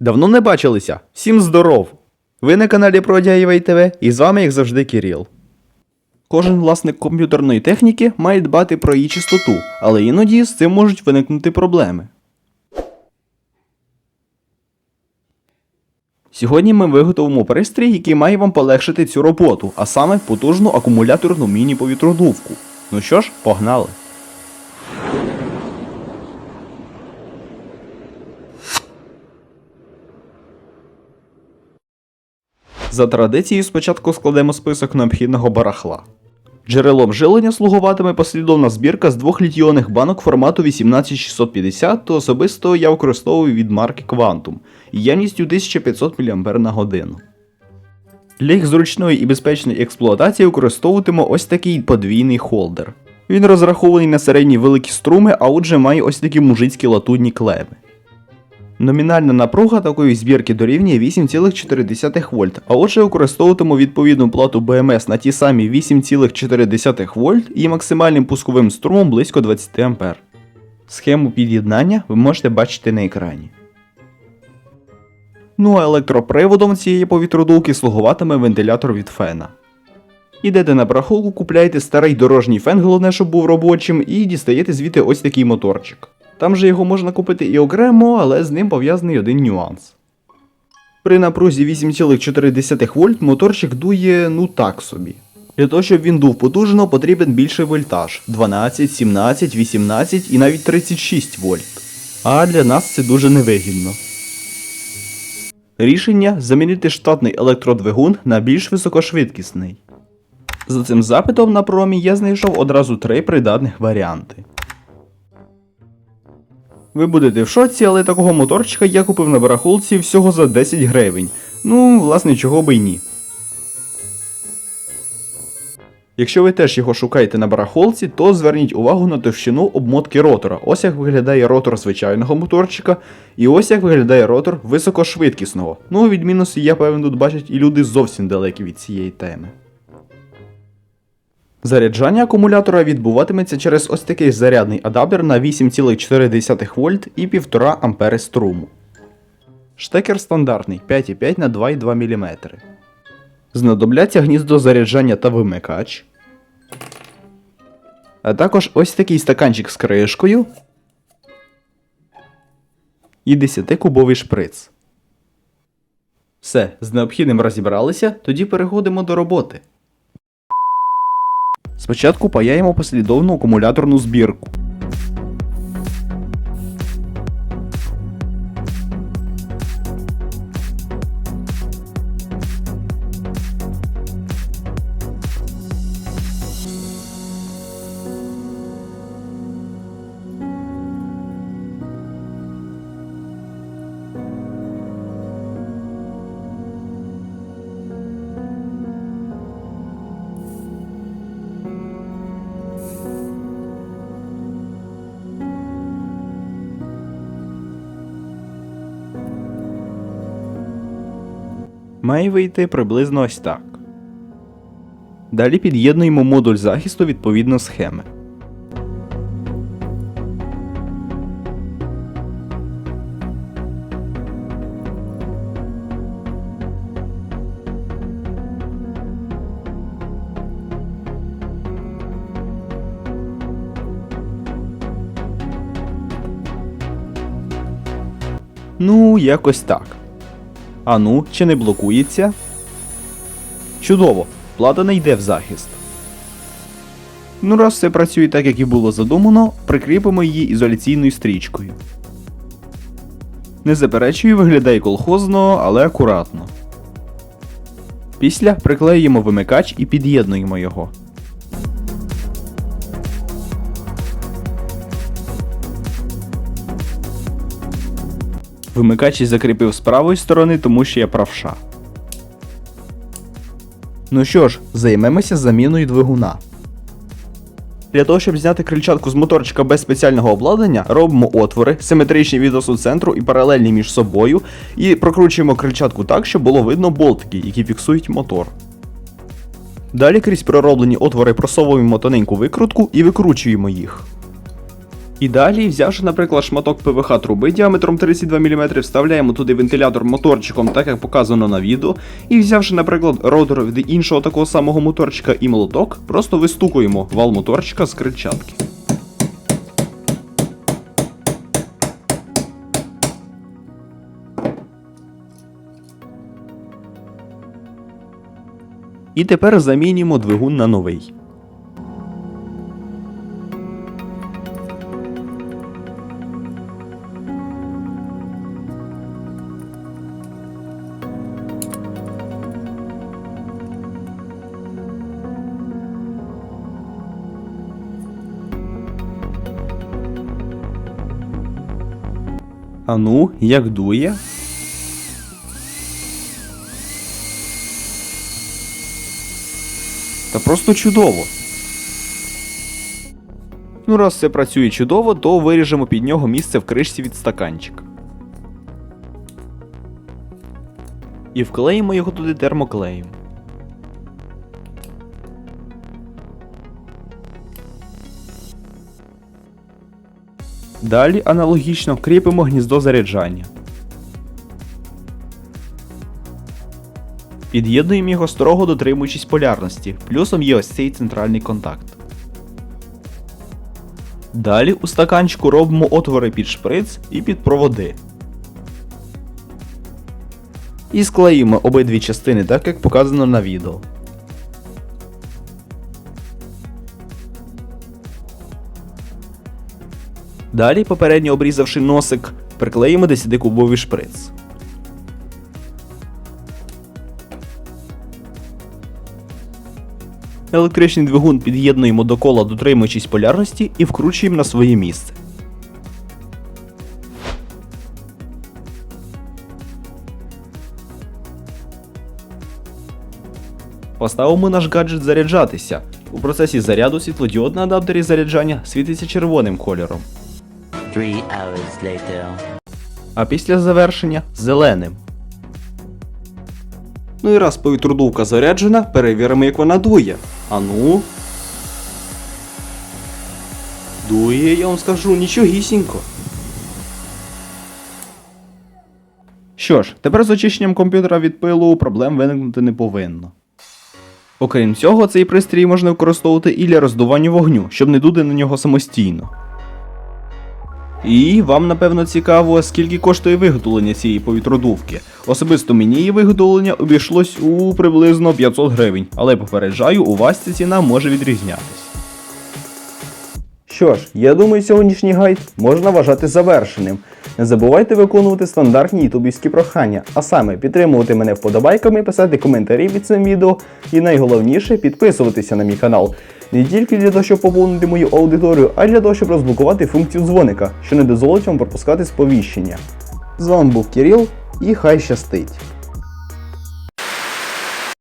Давно не бачилися. Всім здоров! Ви на каналі Продяєвей ТВ і з вами, як завжди, Кіріл. Кожен власник комп'ютерної техніки має дбати про її чистоту, але іноді з цим можуть виникнути проблеми. Сьогодні ми виготовимо пристрій, який має вам полегшити цю роботу, а саме потужну акумуляторну міні-повітродувку. Ну що ж, погнали! За традицією спочатку складемо список необхідного барахла. Джерелом жилення слугуватиме послідовна збірка з двох літіонних банок формату 18650, то особисто я використовую від марки Quantum ємністю 1500 мАч на годину. Для їх зручної і безпечної експлуатації використовуватиму ось такий подвійний холдер. Він розрахований на середні великі струми, а отже має ось такі мужицькі латунні клеми. Номінальна напруга такої збірки дорівнює 8,4 вольт, а отже використовуватиму відповідну плату BMS на ті самі 8,4 вольт і максимальним пусковим струмом близько 20 А. Схему під'єднання ви можете бачити на екрані. Ну а електроприводом цієї повітродувки слугуватиме вентилятор від фена. Ідете на барахолку, купляєте старий дорожній фен, головне, щоб був робочим, і дістаєте звідти ось такий моторчик. Там же його можна купити і окремо, але з ним пов'язаний один нюанс. При напрузі 8,4 вольт моторчик дує ну так собі. Для того, щоб він дув потужно, потрібен більший вольтаж 12, 17, 18 і навіть 36 вольт. А для нас це дуже невигідно. Рішення замінити штатний електродвигун на більш високошвидкісний. За цим запитом на промі я знайшов одразу три придатних варіанти. Ви будете в шоці, але такого моторчика я купив на барахолці всього за 10 гривень. Ну, власне, чого би й ні. Якщо ви теж його шукаєте на барахолці, то зверніть увагу на товщину обмотки ротора. Ось як виглядає ротор звичайного моторчика, і ось як виглядає ротор високошвидкісного. Ну, відмінності, я певен, тут бачать і люди зовсім далекі від цієї теми. Заряджання акумулятора відбуватиметься через ось такий зарядний адаптер на 8,4 вольт і 1,5 ампери струму. Штекер стандартний 5,5 на 2,2 мм. Знадобляться гніздо заряджання та вимикач. А також ось такий стаканчик з кришкою. І 10-кубовий шприц. Все, з необхідним розібралися, тоді переходимо до роботи. Спочатку паяємо послідовну акумуляторну збірку. Має вийти приблизно ось так. Далі під'єднуємо модуль захисту відповідно схеми. Ну, якось так. Ану, чи не блокується? Чудово, плата не йде в захист. Ну, раз все працює так, як і було задумано, прикріпимо її ізоляційною стрічкою. Не заперечую, виглядає колхозно, але акуратно. Після приклеюємо вимикач і під'єднуємо його. Вимикач я закріпив з правої сторони, тому що я правша. Ну що ж, займемося заміною двигуна. Для того, щоб зняти крильчатку з моторчика без спеціального обладнання, робимо отвори, симетричні від осу центру і паралельні між собою, і прокручуємо крильчатку так, щоб було видно болтики, які фіксують мотор. Далі крізь пророблені отвори просовуємо тоненьку викрутку і викручуємо їх. І далі, взявши, наприклад, шматок ПВХ труби діаметром 32 мм, вставляємо туди вентилятор моторчиком, так як показано на відео. І взявши, наприклад, ротор від іншого такого самого моторчика і молоток, просто вистукуємо вал моторчика з крильчатки. І тепер замінюємо двигун на новий. А ну, як дує? Та просто чудово. Ну, раз все працює чудово, то виріжемо під нього місце в кришці від стаканчика. І вклеїмо його туди термоклеєм. Далі аналогічно кріпимо гніздо заряджання. Під'єднуємо його строго дотримуючись полярності, плюсом є ось цей центральний контакт. Далі у стаканчику робимо отвори під шприц і під проводи. І склеїмо обидві частини так, як показано на відео. Далі, попередньо обрізавши носик, приклеїмо 10-кубовий шприц. Електричний двигун під'єднуємо до кола, дотримуючись полярності, і вкручуємо на своє місце. Поставимо наш гаджет заряджатися. У процесі заряду світлодіод на адаптері заряджання світиться червоним кольором, Three hours later. а після завершення зеленим. Ну і раз повітродувка заряджена, перевіримо, як вона дує. А ну. Дує, я вам скажу, нічогісінько. Що ж, тепер з очищенням комп'ютера від пилу проблем виникнути не повинно. Окрім цього, цей пристрій можна використовувати і для роздування вогню, щоб не дути на нього самостійно. І вам напевно цікаво, скільки коштує виготовлення цієї повітродувки. Особисто мені її виготовлення обійшлось у приблизно 500 гривень, але попереджаю, у вас ця ціна може відрізнятись. Що ж, я думаю, сьогоднішній гайд можна вважати завершеним. Не забувайте виконувати стандартні ютубівські прохання, а саме підтримувати мене вподобайками, писати коментарі під цим відео і найголовніше підписуватися на мій канал. Не тільки для того, щоб поповнити мою аудиторію, а й для того, щоб розблокувати функцію дзвоника, що не дозволить вам пропускати сповіщення. З вами був Кирил і хай щастить!